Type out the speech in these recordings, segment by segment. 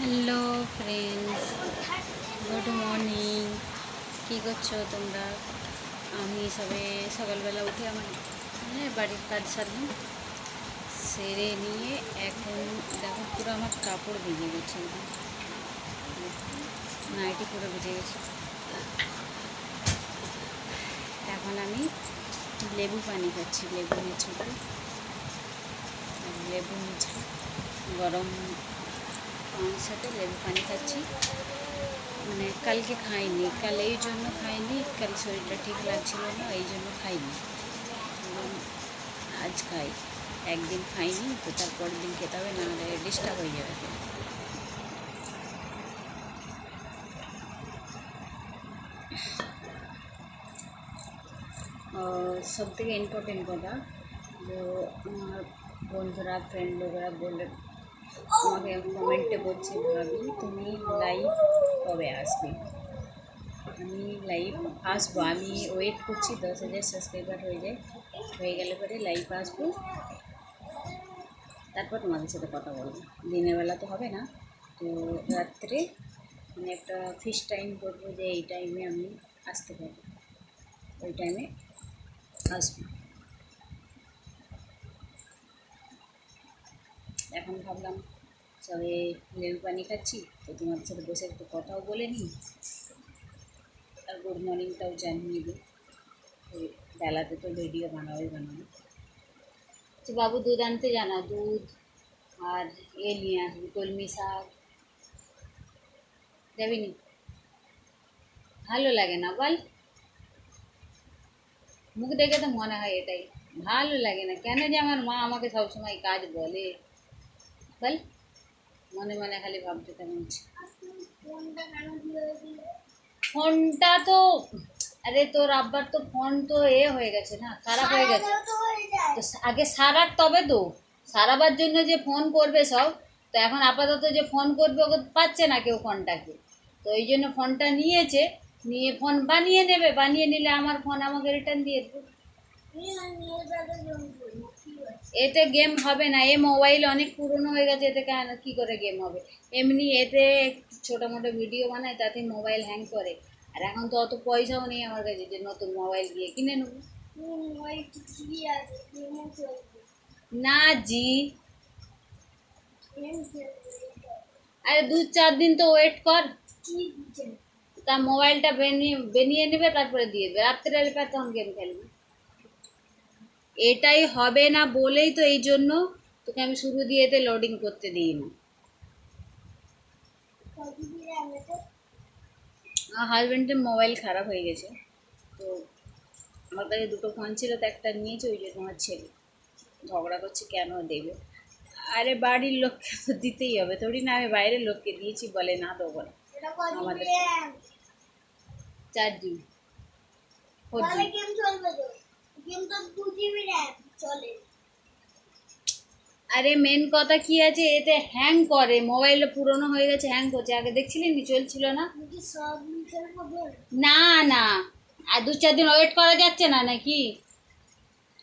Hello friends, good morning. কী করছ তোমরা? আমি সবে সকালবেলা উঠে আমার হ্যাঁ বাড়ির কাজ সারলাম। সেরে নিয়ে এখন দেখো পুরো আমার কাপড় ভিজে গেছে নাইটি পুরো ভিজে গেছে। এখন আমি লেবু পানি খাচ্ছি, লেবু নিচুকে লেবু নিচে গরম পানির সাথে লেবু পানি খাচ্ছি। মানে কালকে খাইনি, কাল এই জন্য খাইনি, কাল শরীরটা ঠিক লাগছিল না, এই জন্য খাইনি। আজ খাই, একদিন খাইনি, তো তারপরের দিন খেতে হবে নাহলে ডিস্টার্ব হয়ে যাবে সব থেকে ইম্পর্টেন্ট কথা আমার বন্ধুরা ফ্রেন্ড লোকেরা বলে আমাকে কমেন্টে বলছে ভাবি তুমি লাইভ কবে আসবে? আমি লাইভ আসব। আমি ওয়েট করছি, দশ হাজার সাবস্ক্রাইবার হয়ে যায়। হয়ে গেলে পরে লাইভ আসব। তারপর তোমাদের সাথে কথা বলব। দিনের বেলা তো হবে না। তো রাত্রে মানে একটা ফিস টাইম করব যে এই টাইমে আমি আসতে পারব। ওই টাইমে আসব। এখন ভাবলাম সবে লেবু পানি খাচ্ছি, তো তোমাদের সাথে বসে একটু কথাও বলে নিই। আর গুড মর্নিংটাও জানিয়ে নিবি ওই বেলাতে তো ভিডিও বানাবোই বানাবো। তো বাবু দুধ আনতে জানা দুধ আর এ নিয়ে আসবি, কলমি শাক। যাবি নি? ভালো লাগে না বল। মুখ দেখে তো মনে হয় এটাই। ভালো লাগে না। কেন যে আমার মা আমাকে সবসময় কাজ বলে? বল মনে মনে খালি ভাবতে তেমন ফোনটা তো, আরে তোর আব্বার তো ফোন তো এ হয়ে গেছে না, খারাপ হয়ে গেছে। তো আগে সারাক তবে তো, সারাবার জন্য যে ফোন করবে সব, তো এখন আপাতত যে ফোন করবে ওকে পাচ্ছে না কেউ ফোনটাকে। তো এই জন্য ফোনটা নিয়েছে, নিয়ে ফোন বানিয়ে নেবে, বানিয়ে নিলে আমার ফোন আমাকে রিটার্ন দিয়ে দেবে। এতে গেম হবে না। এ মোবাইল অনেক পুরনো হয়ে গেছে, এতে কেন কী করে গেম হবে? এমনি এতে ছোটো মোটো ভিডিও বানায়, তাতে মোবাইল হ্যাং করে। আর এখন তো অত পয়সাও নেই আমার কাছে যে নতুন মোবাইল দিয়ে কিনে নেব। না জি। আরে দু চার দিন তো ওয়েট কর। তা মোবাইলটা বেনিয়ে বেনিয়ে নেবে, তারপরে দিয়ে দেবে। রাত্রে তখন গেম খেলবে এটাই হবে না বলেই তো এই জন্য তোকে আমি শুরু দিয়ে এতে লোডিং করতে দিই না। আমার হাজব্যান্ডের মোবাইল খারাপ হয়ে গেছে। তো আমার কাছে দুটো ফোন ছিল, তো একটা নিয়েছে, ওই জন্য আমার ছেলে। ঝগড়া করছে, কেন দেবে? আরে বাড়ির লোককে তো দিতেই হবে। থোড়ি না, আমি বাইরের লোককে দিয়েছি, বলে না দেবো না। আমাদের চার জিবি ফোর জিবি আরে মেন কথা কি আছে? এতে হ্যাং করে। মোবাইলটা পুরনো হয়ে গেছে হ্যাং করছে। আগে দেখছিলি নি চলছিল না? না না। আর দু চার দিন ওয়েট করা যাচ্ছে না নাকি?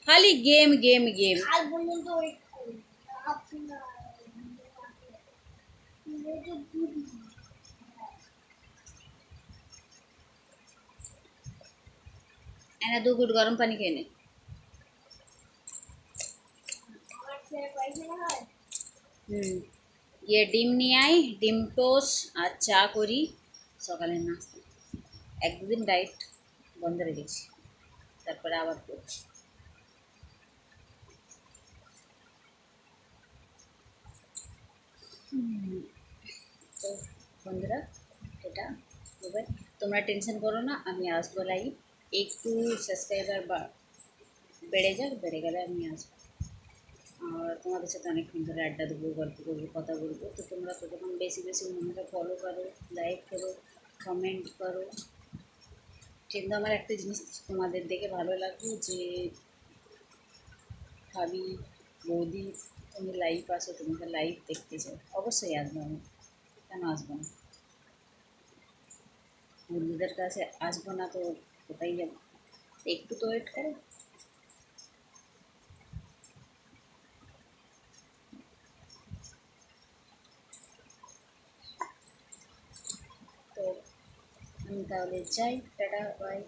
খালি গেম গেম গেম এনে দু গুট গরম পানি খেয়ে নে। হুম ইয়ে ডিম নিয়ে আই ডিম টোস আর চা করি সকালের নাস্তা এক দুদিন ডাইট বন্ধ রেখেছি তারপরে আবার করছি হুম, তো বন্ধুরা এটা এবার তোমরা টেনশন করো না আমি আসব লাইভ একটু সাবস্ক্রাইবার বা বেড়ে যাক বেড়ে গেলে আমি আসব আর তোমাদের সাথে অনেকক্ষণ ধরে আড্ডা দেবো, গল্প করব, কথা বলব। তো তোমরা ততক্ষণ বেশি বেশি মনে ফলো করো লাইক করো কমেন্ট করো। কিন্তু আমার একটা জিনিস তোমাদের দেখে ভালো লাগল যে, ভাবি, বৌদি, তুমি লাইভ আসো তোমাকে লাইভ দেখতে চাও অবশ্যই আসব আমি। কেন আসব না? বন্ধুদের কাছে আসব না তো কোথায় যাব? একটু তো ওয়েট করো। তাহলে যাই টাটা বাই